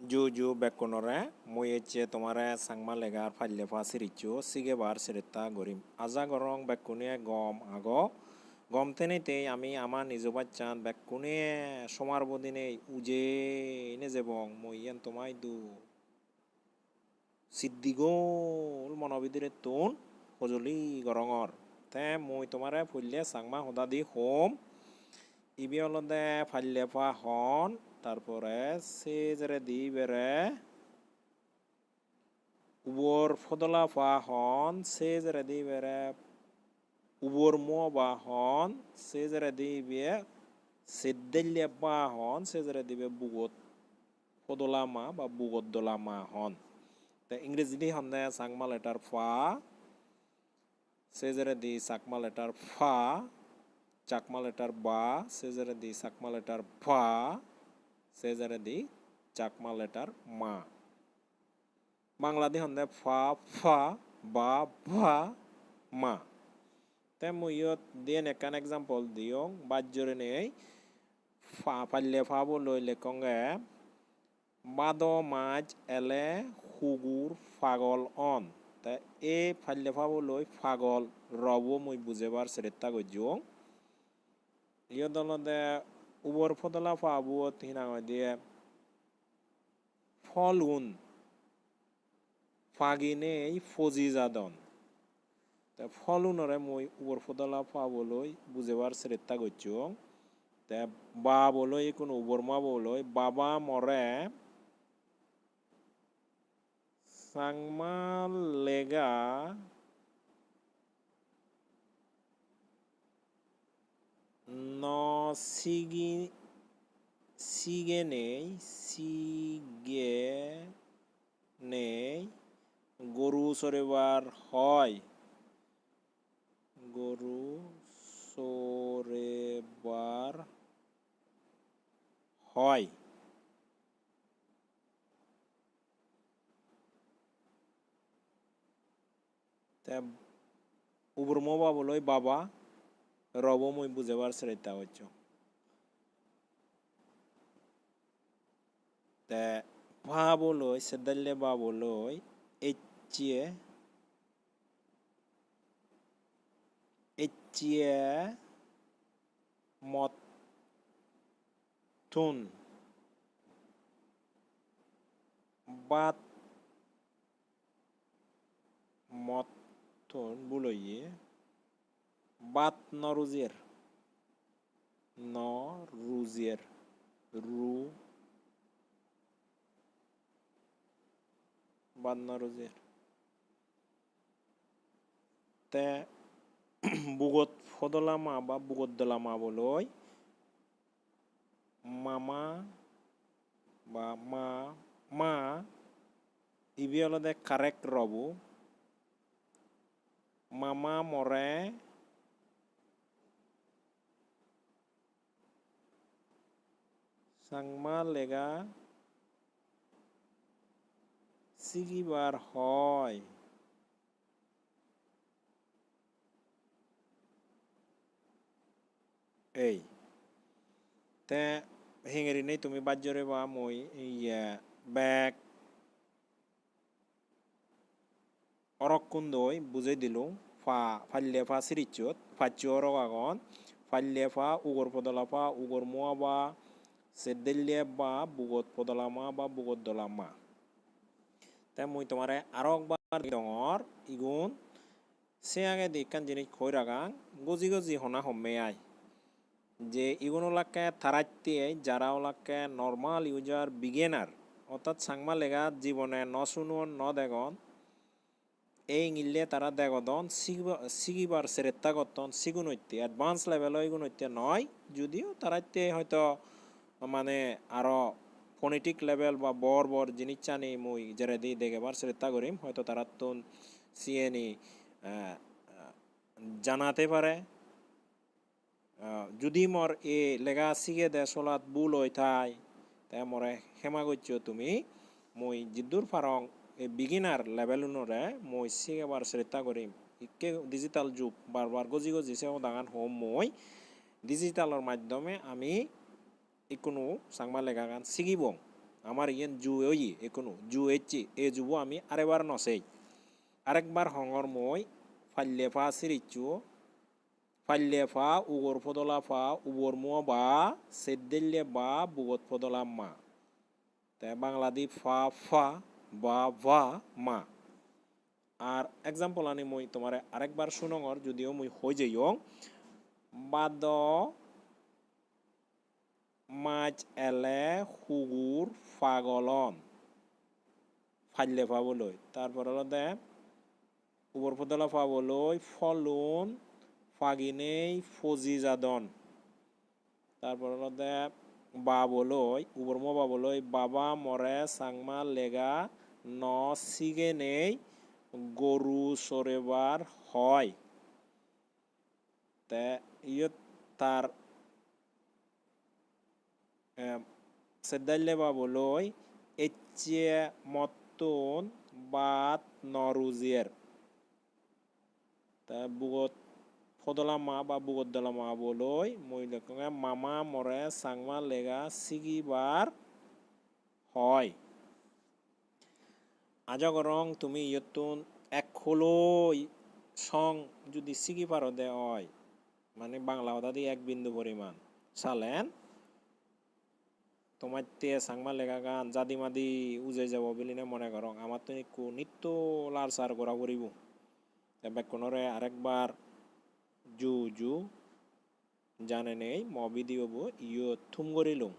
জু জু বেকনরে মই এচে তোমারে সাংমা লেগার ফাইলে ফা সিরিচু সিগে বার সিরিতা গরিম আজা গরং বেকুনিয়ে গম আগো গম তেনেতে আমি আমার নিজ বাচ্চান বেকুনিয়ে সমার বদিনে উজে এনে যাবং মই তোমায় দু সিদ্দিগোল মনবিদিরে তুন সজলি গরঙর তে মই তোমারে ফুললে সাংমা সদা দি হোম ইবি অলদে ফাইলে ফা হন তারপরে সেজরে দি বেরে উবর ফদলা ফা হন সেজরে দি বেরে উবর মো বা হন সেজরে দি বিয়ে সেদ্দেল্লে বা হন সেজরে দিবে বুগত ফদলা মা বা বুগত দলা মা হন তে ইংরেজি দি হন্দে সাংমা লেটার ফা, সেজরে দি সাকমা লেটার ফা, চাকমা লেটার বা, সেজরে দি সাকমা লেটার ফা। সেজারে দি চাকমা লেটার মা। বাংলা দি হন্দে ফা ফা, বা, ভা, মা। তে মই ইয়ত দিয়েন একান এক্সাম্পল দিয়ং, বাজ্যরে নেই। ফা পাল্লে ফাবো লই লেকঙ্গে বাদ মাছ, এলে, হুগুর, ফাগল, অন। তে এ ফাল্লে ফাবো লই, ফাগল, রব মই বুঝেবার সেরেত্তা গজ্জং ইয়ত অলদে উবর ফদলা ফাবুয়ত হিনাঙ দিয়ে ফলুন ফাগিনেই ফজি যাদন তে ফলুনরে মই উবর ফদলা ফাবলৈ বুঝেবার চেষ্টা করছ তে বা বলৈ কোনো উবর মা বলৈ বাবা মরে সাংমা লেগা ন সিগি সিগে নেই সিগে নেই গরু চরেবার হয়। গরু চরেবার হয় উবর মবা বাবা, রব মই বুঝেবার চেষ্টা হচ্ছ তে ভাবলৈ সেদাল্লে ভাবলৈ এচিয়ে এচিয়ে মতুন বাত মতুন বুলইয়ে বাত নরুজের নরুজের রু নরুজের তে বুগত ফদলামা বা বুগত দলামা বলই, মামা বা মা মা ইবি অলদে কারেক্ট রবু মামা মরে সাংমা লেগা সিগিবার হয়। এই, তে হেঙেরি নেই, তুমি বাজ্যরে বা মই ইয়া ব্যাগ অরকুন্দই বুঝাই দিলু, ফা, ফাল্লে ফা সিরিচত ফাচ্চু অরক আগন ফাল্লে ফা উগর পদলা ফা, উগর মোয়া বা, সেদ্দেল্লে বা, বুগত পদলামা বা, বুগত দলামা তে মুই তোমারে আরও একবার ডঙর ইগুন সে আগে দিকান জিনিস খৈ রাগাং গজি গজি হনা হমে আই। যে ইগুনোলাকে থারাইতে যারা ওলাকে নর্মাল ইউজার বিগেনার অর্থাৎ সাংমা লেগা জীবনে ন শুনুন, ন দেখন, এই ইংিলে তারা দেখদন সিগিবার সেরেত্তা গতন সিগুনৈতে অ্যাডভান্স লেভেল ইগুনৈতে নয়, যদিও তারাইতে হয়তো মানে আরও ফোনেটিক লেভেল বা বর বর জিনিস চানি মুই জেরে দি দেখেবার চেষ্টা করিম। হয়তো তারা তো সিএনি জানাতে পারে। যদি মর এ লেগা সিগে দে চলাত বুল হৈ থাই তে মরে হেমা করছ তুমি। মই জিদ্দুর ফারং এই বিগিনার লেভেল অনুরে মই সিগেবার চেষ্টা করিম। ইকে ডিজিটাল যুগ, বারবার গজি গজি সেও দাগান হোম মই। ডিজিটালের মাধ্যমে আমি সাংমা লেগা গান সিগিবং আমার ইয়েন জু ওই এখনও জু এচ্ছি এ যুব আমি আরেবার নসেই। আরেকবার হঙর মই ফাল্লে ফা সিরিচু ফাল্লে ফা উগর ফদলা ফা উবর মুয়া বা সেদ্দেল্লে বা বুগত ফদলা মা তাই বাংলাদি ফা ফা, বা, ভা, মা। আর এক্সাম্পল আনি মই তোমার আরেকবার শুনঙর, যদিও মই হয়ে যাইও বাদ মাছ এলে হুগুর ফাগলন। ফাইলে তারপর হলো দে, উপর ফদলা পাবলৈ ফলুন, ফাগিনেই ফজি যাদন তারপর হলো দে বাবলৈ উপর মো বাবলৈ বাবা মরে, সাংমা লেগা, ন সিগে নেই গরু চরেবার হয়। তে ইয়ত তার সেদাইলে বাবলৈ এচে মতন বাত নরুজিয়ের তা বুগত ফদলা মা বা বুগত দলা মা বলৈ মহিলাকে মামা মরে সাংমা লেগা সিগিবার হয় আজা গরং তুমি ইয়তুন এক হলই সং যদি সিগি পারো দে হয় মানে বাংলা কথা দিয়ে এক বিন্দু পরিমাণ চালেন তোমার তে সাংমা লেগা গান জাদি মাদি উজে যাব বুলি নে মনে করং আমার তো নিত্য লাল সার করা করিব বেকনরে আরেকবার জু জু জানে নেই মবি দিব ইয় থুম করিলুম